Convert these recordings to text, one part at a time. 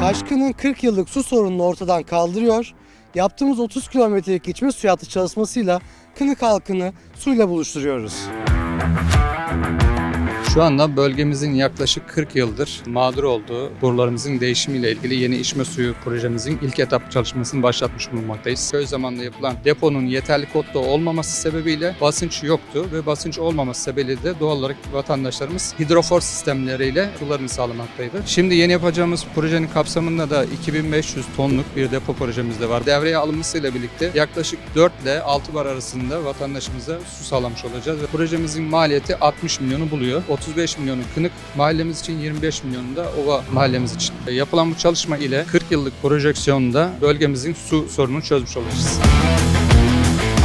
Kaşkın'ın 40 yıllık su sorununu ortadan kaldırıyor. Yaptığımız 30 kilometrelik içme suyu hattı çalışmasıyla Kınık halkını suyla buluşturuyoruz. Şu anda bölgemizin yaklaşık 40 yıldır mağdur olduğu borularımızın değişimiyle ilgili yeni içme suyu projemizin ilk etap çalışmasını başlatmış bulunmaktayız. Köy zamanında yapılan deponun yeterli kodda olmaması sebebiyle basınç yoktu ve basınç olmaması sebebiyle de doğal olarak vatandaşlarımız hidrofor sistemleriyle sularını sağlamaktaydı. Şimdi yeni yapacağımız projenin kapsamında da 2500 tonluk bir depo projemiz de var. Devreye alınmasıyla birlikte yaklaşık 4 ile 6 bar arasında vatandaşımıza su sağlamış olacağız. Ve projemizin maliyeti 60 milyonu buluyor. 35 milyonu Kınık mahallemiz için 25 milyonu da Ova mahallemiz için. E, Yapılan bu çalışma ile 40 yıllık projeksiyonda bölgemizin su sorununu çözmüş olacağız.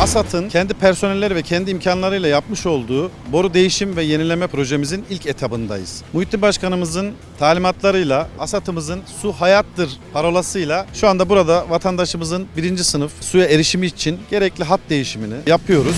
ASAT'ın kendi personelleri ve kendi imkanlarıyla yapmış olduğu boru değişim ve yenileme projemizin ilk etabındayız. Muhittin Başkanımızın talimatlarıyla ASAT'ımızın su hayattır parolasıyla şu anda burada vatandaşımızın birinci sınıf suya erişimi için gerekli hat değişimini yapıyoruz.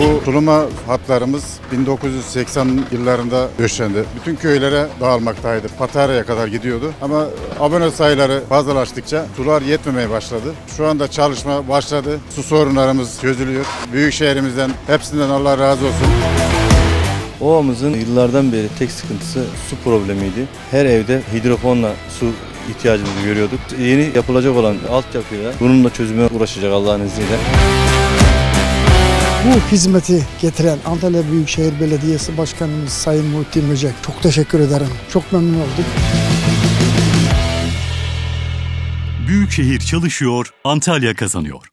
Bu sulama hatlarımız 1980 yıllarında döşendi. Bütün köylere dağılmaktaydı. Patarya'ya kadar gidiyordu. Ama abone sayıları fazlalaştıkça sular yetmemeye başladı. Şu anda çalışma başladı. Su sorunlarımız çözülüyor. Büyük şehrimizden hepsinden Allah razı olsun. Ovamızın yıllardan beri tek sıkıntısı su problemiydi. Her evde hidrofonla su ihtiyacımızı görüyorduk. Yeni yapılacak olan altyapıyla bunun da çözüme uğraşacak Allah'ın izniyle. Bu hizmeti getiren Antalya Büyükşehir Belediyesi Başkanımız Sayın Muhittin Böcek çok teşekkür ederim. Çok memnun olduk. Büyükşehir çalışıyor, Antalya kazanıyor.